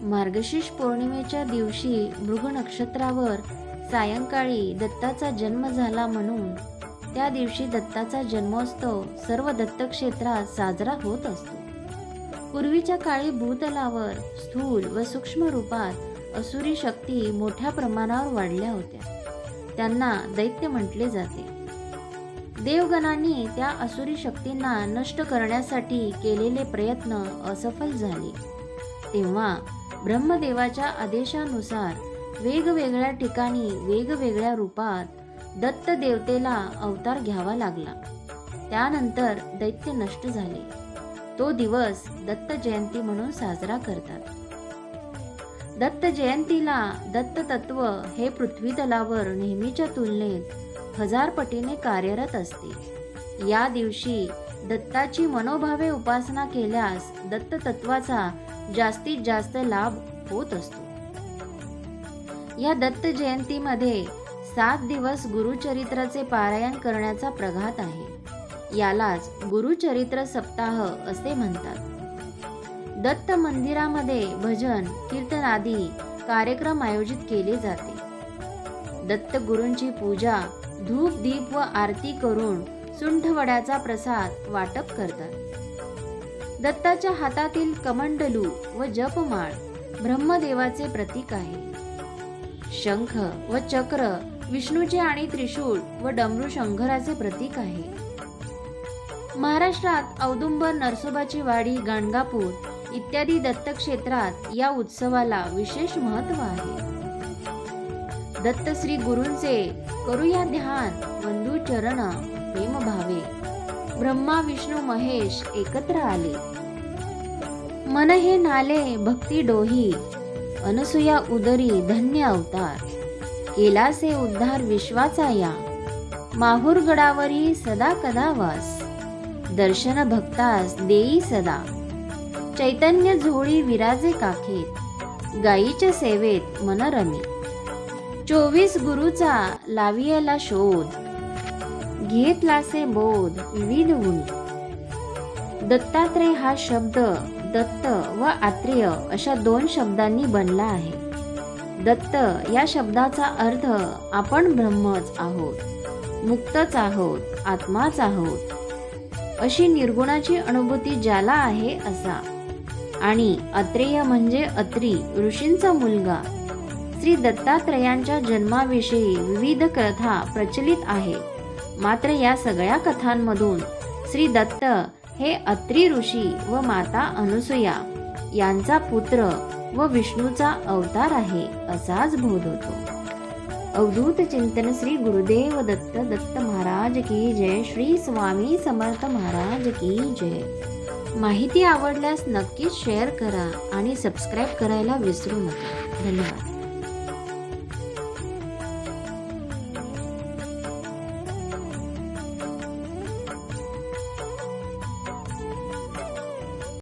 मार्गशीर्ष पौर्णिमेच्या दिवशी मृग नक्षत्रावर सायंकाळी दत्ताचा जन्म झाला म्हणून त्या दिवशी दत्ताचा जन्मोत्सव सर्व दत्तक्षेत्रात साजरा होत असतो. पूर्वीच्या काळी भूतलावर स्थूल व सूक्ष्म रूपात असुरी शक्ती मोठ्या प्रमाणावर वाढल्या होत्या. त्यांना दैत्य म्हटले जाते. देवगणांनी त्या असुरी शक्तींना नष्ट करण्यासाठी केलेले प्रयत्न असफल झाले. तेव्हा ब्रह्मदेवाच्या आदेशानुसार वेगवेगळ्या ठिकाणी वेगवेगळ्या रूपात दत्त देवतेला अवतार घ्यावा लागला. त्यानंतर दैत्य नष्ट झाले. तो दिवस दत्त जयंती म्हणून साजरा करतात. दत्त जयंतीला दत्त तत्व हे पृथ्वी तलावर नेहमीच्या तुलनेत हजार पटीने कार्यरत असते. या दिवशी दत्ताची मनोभावे उपासना केल्यास दत्त तत्वाचा जास्तीत जास्त लाभ होत असतो. या दत्त जयंतीमध्ये सात दिवस गुरुचरित्राचे पारायण करण्याचा प्रघात आहे. यालाच गुरुचरित्र सप्ताह असे म्हणतात. दत्त मंदिरामध्ये भजन कीर्तन आदी कार्यक्रम आयोजित केले जाते. दत्त गुरूंची पूजा धूप दीप व आरती करून सुंठवड्याचा प्रसाद वाटप करतात. दत्ताच्या हातातील कमंडलू व जपमाळ ब्रह्मदेवाचे प्रतीक आहे. शंख व चक्र विष्णूचे आणि त्रिशूळ व डमरू शंकराचे प्रतीक आहे. महाराष्ट्रात औदुंबर नरसोबाची वाडी गाणगापूर इत्यादी दत्तक्षेत्रात या उत्सवाला विशेष महत्त्व आहे. दत्त श्री गुरूंचे करूया ध्यान बंधू चरण प्रेम भावे ब्रह्मा विष्णू महेश एकत्र आले. मन हे नाले भक्ती डोही. अनसुया उदरी धन्य अवतार. केलासे उद्धार विश्वाचा या. माहूर गडावरी सदा कदा वास. दर्शन भक्तास देई सदा. चैतन्य झोळी विराजे काखेत. गायीच्या सेवेत मन रमे. चोवीस गुरुचा लावियला शोध. घेतलासे बोध विविध दत्तात्रय दत्तात्रेय हा शब्द दत्त व आत्रेय अशा दोन शब्दांनी बनला आहे. दत्त या शब्दाचा अर्थ आपण ब्रह्मच आहोत मुक्तच आहोत आत्माच आहोत. अशी निर्गुणाची अनुभूती ज्याला आहे असा. आणि अत्रेय म्हणजे अत्री ऋषींचा मुलगा. श्री दत्तात्रयांच्या जन्माविषयी विविध कथा प्रचलित आहेत. मात्र या सगळ्या कथांमधून श्री दत्त हे अत्री ऋषी व माता अनुसुया यांचा पुत्र व विष्णूचा अवतार आहे असाच बोध होतो. अवधूत चिंतन श्री गुरुदेव दत्त दत्त महाराज की जय. श्री स्वामी समर्थ महाराज की जय. माहिती आवडल्यास नक्कीच शेअर करा आणि सबस्क्राईब करायला विसरू नका. धन्यवाद.